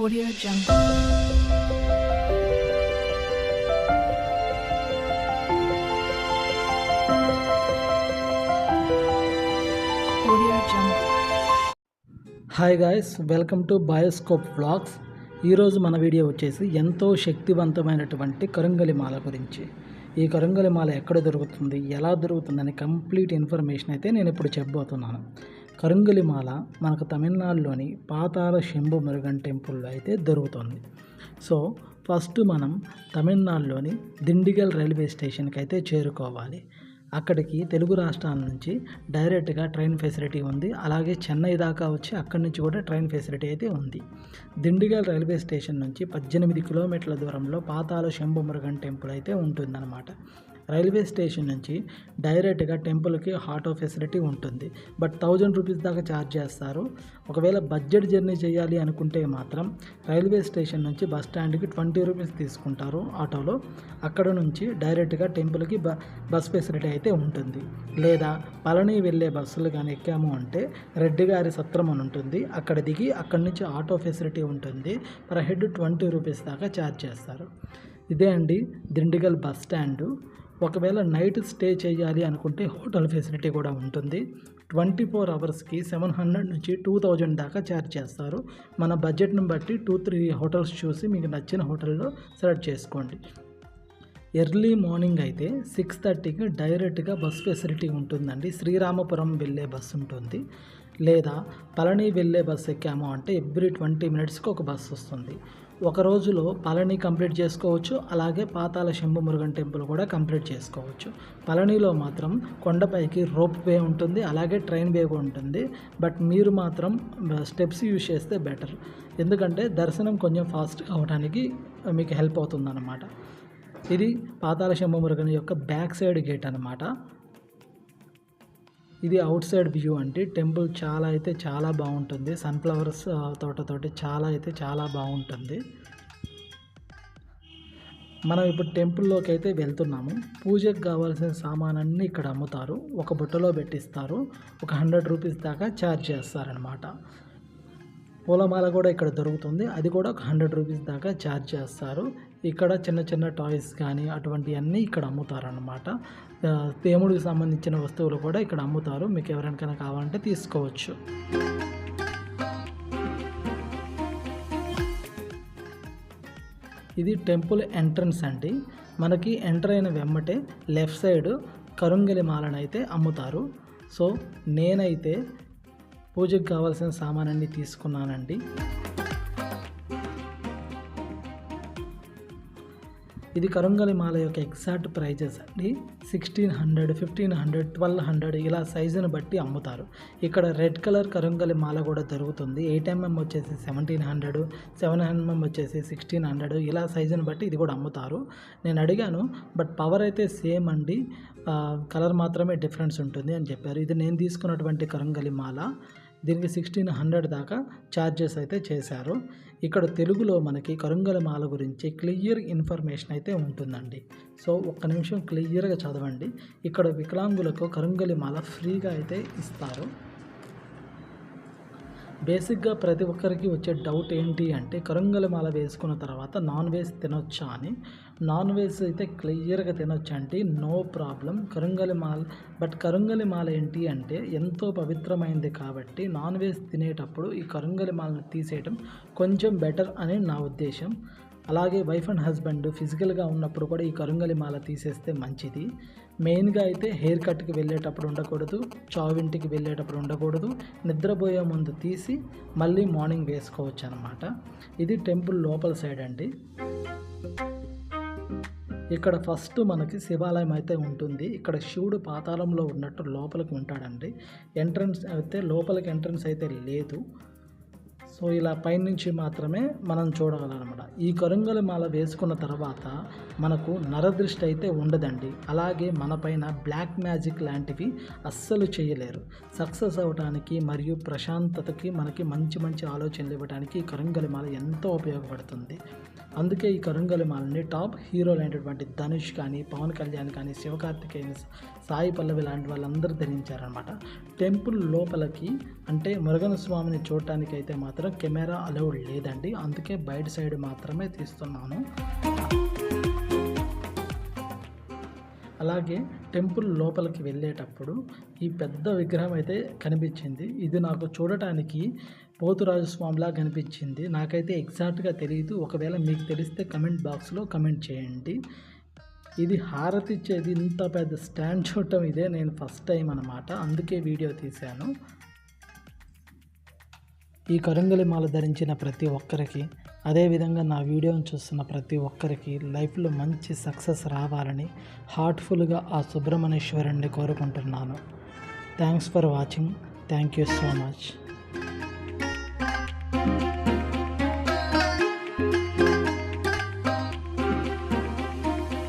Audio Jungle. Hi guys welcome to bioscope vlogs ఈరోజు మన video వచ్చేసి ఎంతో శక్తివంతమైనటువంటి కరుంగలిమాల గురించి. ఈ కరుంగలిమాల ఎక్కడ దొరుకుతుంది ఎలా దొరుకుతుందని కంప్లీట్ ఇన్ఫర్మేషన్ అయితే నేను ఇప్పుడు చెప్పబోతున్నాను. కరుంగలిమాల మనకు తమిళనాడులోని పాతాళ శంభు మురుగన్ టెంపుల్లో అయితే దొరుకుతుంది. సో ఫస్ట్ మనం తమిళనాడులోని దిండిగల్ రైల్వే స్టేషన్కి అయితే చేరుకోవాలి. అక్కడికి తెలుగు రాష్ట్రాల నుంచి డైరెక్ట్గా ట్రైన్ ఫెసిలిటీ ఉంది. అలాగే చెన్నై దాకా వచ్చి అక్కడి నుంచి కూడా ట్రైన్ ఫెసిలిటీ అయితే ఉంది. దిండిగల్ రైల్వే స్టేషన్ నుంచి పద్దెనిమిది కిలోమీటర్ల దూరంలో పాతాల శంభు మురుగన్ టెంపుల్ అయితే ఉంటుందన్నమాట. రైల్వే స్టేషన్ నుంచి డైరెక్ట్గా టెంపుల్కి ఆటో ఫెసిలిటీ ఉంటుంది. బట్ థౌజండ్ రూపీస్ దాకా ఛార్జ్ చేస్తారు. ఒకవేళ బడ్జెట్ జర్నీ చేయాలి అనుకుంటే మాత్రం రైల్వే స్టేషన్ నుంచి బస్ స్టాండ్కి ట్వంటీ రూపీస్ తీసుకుంటారు ఆటోలో. అక్కడ నుంచి డైరెక్ట్గా టెంపుల్కి బ బస్ ఫెసిలిటీ అయితే ఉంటుంది. లేదా పళని వెళ్ళే బస్సులు కానీ ఎక్కాము అంటే రెడ్డి గారి సత్రం అని ఉంటుంది. అక్కడ దిగి అక్కడి నుంచి ఆటో ఫెసిలిటీ ఉంటుంది. పర్ హెడ్ ట్వంటీ రూపీస్ దాకా ఛార్జ్ చేస్తారు. ఇదే అండి దిండిగల్ బస్ స్టాండు. ఒకవేళ నైట్ స్టే చేయాలి అనుకుంటే హోటల్ ఫెసిలిటీ కూడా ఉంటుంది. ట్వంటీ ఫోర్ అవర్స్కి సెవెన్ హండ్రెడ్ నుంచి టూ థౌజండ్ దాకా ఛార్జ్ చేస్తారు. మన బడ్జెట్ని బట్టి టూ త్రీ హోటల్స్ చూసి మీకు నచ్చిన హోటల్లో సెలెక్ట్ చేసుకోండి. ఎర్లీ మార్నింగ్ అయితే సిక్స్ థర్టీకి డైరెక్ట్గా బస్ ఫెసిలిటీ ఉంటుందండి. శ్రీరామపురం వెళ్ళే బస్సు ఉంటుంది. లేదా పళని వెళ్ళే బస్సు ఎక్కాము అంటే ఎవ్రీ ట్వంటీ మినిట్స్కి ఒక బస్సు వస్తుంది. ఒక రోజులో పళని కంప్లీట్ చేసుకోవచ్చు అలాగే పాతాల శంభు మురుగన్ టెంపుల్ కూడా కంప్లీట్ చేసుకోవచ్చు. పళనిలో మాత్రం కొండపైకి రోప్ వే ఉంటుంది అలాగే ట్రైన్ వే ఉంటుంది. బట్ మీరు మాత్రం స్టెప్స్ యూజ్ చేస్తే బెటర్. ఎందుకంటే దర్శనం కొంచెం ఫాస్ట్ అవడానికి మీకు హెల్ప్ అవుతుందన్నమాట. ఇది పాతాల శంభు మురుగన్ యొక్క బ్యాక్ సైడ్ గేట్ అనమాట ఇది అవుట్ సైడ్ వ్యూ అంటే టెంపుల్ చాలా అయితే చాలా బాగుంటుంది. సన్ఫ్లవర్స్ తోటతోటి చాలా అయితే చాలా బాగుంటుంది. మనం ఇప్పుడు టెంపుల్లోకి అయితే వెళ్తున్నాము. పూజకు కావాల్సిన సామానన్నీ ఇక్కడ అమ్ముతారు. ఒక బుట్టలో పెట్టిస్తారు. ఒక హండ్రెడ్ రూపీస్ దాకా ఛార్జ్ చేస్తారనమాట పూలమాల కూడా ఇక్కడ దొరుకుతుంది. అది కూడా ఒక హండ్రెడ్ రూపీస్ దాకా ఛార్జ్ చేస్తారు. ఇక్కడ చిన్న చిన్న టాయ్స్ కానీ అటువంటివన్నీ ఇక్కడ అమ్ముతారనమాట ఆ, దేవుడికి సంబంధించిన వస్తువులు కూడా ఇక్కడ అమ్ముతారు. మీకు ఎవరికైనా కావాలంటే తీసుకోవచ్చు. ఇది టెంపుల్ ఎంట్రన్స్ అండి. మనకి ఎంటర్ అయిన వెమ్మటే లెఫ్ట్ సైడ్ కరుంగలి మాలను అయితే అమ్ముతారు. సో నేనైతే పూజకు కావాల్సిన సామానన్ని తీసుకున్నానండి. ఇది కరుంగలి మాల యొక్క ఎగ్జాక్ట్ ప్రైజెస్ అండి. Sixteen hundred fifteen hundred twelve hundred ఇలా సైజుని బట్టి అమ్ముతారు. ఇక్కడ రెడ్ కలర్ కరుంగలి మాల కూడా దొరుకుతుంది. ఎయిట్ ఎంఎం వచ్చేసి సెవెంటీన్ హండ్రెడ్ సెవెన్ ఎంఎం వచ్చేసి సిక్స్టీన్ హండ్రెడ్ ఇలా సైజుని బట్టి ఇది కూడా అమ్ముతారు. నేను అడిగాను బట్ పవర్ అయితే సేమ్ అండి. కలర్ మాత్రమే డిఫరెన్స్ ఉంటుంది అని చెప్పారు. ఇది నేను తీసుకున్నటువంటి కరుంగలి మాల. దీనికి సిక్స్టీన్ హండ్రెడ్ దాకా ఛార్జెస్ అయితే చేశారు. ఇక్కడ తెలుగులో మనకి కరుంగలమాల గురించి క్లియర్ ఇన్ఫర్మేషన్ అయితే ఉంటుందండి. సో ఒక్క నిమిషం క్లియర్గా చదవండి. ఇక్కడ వికలాంగులకు కరుంగలి మాల ఫ్రీగా అయితే ఇస్తారు. బేసిక్గా ప్రతి ఒక్కరికి వచ్చే డౌట్ ఏంటి అంటే కరంగల మాల వేసుకున్న తర్వాత నాన్ వెజ్ తినొచ్చా అని. నాన్ వెజ్ అయితే క్లియర్గా తినొచ్చు అంటే నో ప్రాబ్లం కరంగలి మాల బట్ కరంగలి మాల ఏంటి అంటే ఎంతో పవిత్రమైంది కాబట్టి నాన్ వెజ్ తినేటప్పుడు ఈ కరంగలి మాలను తీసేయడం కొంచెం బెటర్ అని నా ఉద్దేశం. అలాగే వైఫ్ అండ్ హస్బెండ్ ఫిజికల్గా ఉన్నప్పుడు కూడా ఈ కరుంగలి మాల తీసేస్తే మంచిది. మెయిన్గా అయితే హెయిర్ కట్కి వెళ్ళేటప్పుడు ఉండకూడదు చావింటికి వెళ్ళేటప్పుడు ఉండకూడదు నిద్రపోయే ముందు తీసి మళ్ళీ మార్నింగ్ వేసుకోవచ్చు అనమాట ఇది టెంపుల్ లోపల సైడ్ అండి. ఇక్కడ ఫస్ట్ మనకి శివాలయం అయితే ఉంటుంది. ఇక్కడ శివుడు పాతాళంలో ఉన్నట్టు లోపలికి ఉంటాడండి. ఎంట్రన్స్ అయితే లోపలికి ఎంట్రన్స్ అయితే లేదు. సో ఇలా పైనుంచి మాత్రమే మనం చూడగలనమాట ఈ కరుంగలి మాల వేసుకున్న తర్వాత మనకు నరదృష్టి అయితే ఉండదండి. అలాగే మనపైన బ్లాక్ మ్యాజిక్ లాంటివి అస్సలు చేయలేరు. సక్సెస్ అవ్వడానికి మరియు ప్రశాంతతకి మనకి మంచి మంచి ఆలోచనలు ఇవ్వడానికి ఈ కరుంగలి మాల ఎంతో ఉపయోగపడుతుంది. అందుకే ఈ కరుంగలి మాలని టాప్ హీరోలైనటువంటి ధనుష్ కానీ పవన్ కళ్యాణ్ కానీ శివకార్తికేయన్ సాయి పల్లవి లాంటి వాళ్ళందరూ ధరించారనమాట టెంపుల్ లోపలికి అంటే మురుగన స్వామిని చూడటానికి అయితే మాత్రం దగ్గర కెమెరా అలౌడ్ లేదండి. అందుకే బయట సైడ్ మాత్రమే తీస్తున్నాను. అలాగే టెంపుల్ లోపలికి వెళ్ళేటప్పుడు ఈ పెద్ద విగ్రహం అయితే కనిపించింది. ఇది నాకు చూడటానికి పోతురాజు స్వామిలా కనిపించింది. నాకైతే ఎగ్జాక్ట్గా తెలియదు ఒకవేళ మీకు తెలిస్తే కమెంట్ బాక్స్లో కమెంట్ చేయండి. ఇది హారతి ఇచ్చేది ఇంత పెద్ద స్టాండ్ చూడటం ఇదే నేను ఫస్ట్ టైం అనమాట అందుకే వీడియో తీశాను. ఈ కరంగలి మాల ధరించిన ప్రతి ఒక్కరికి అదేవిధంగా నా వీడియోను చూస్తున్న ప్రతి ఒక్కరికి లైఫ్లో మంచి సక్సెస్ రావాలని హార్ట్ఫుల్గా ఆ సుబ్రహ్మణ్యేశ్వరుణ్ణి కోరుకుంటున్నాను. Thanks for watching. Thank you so much.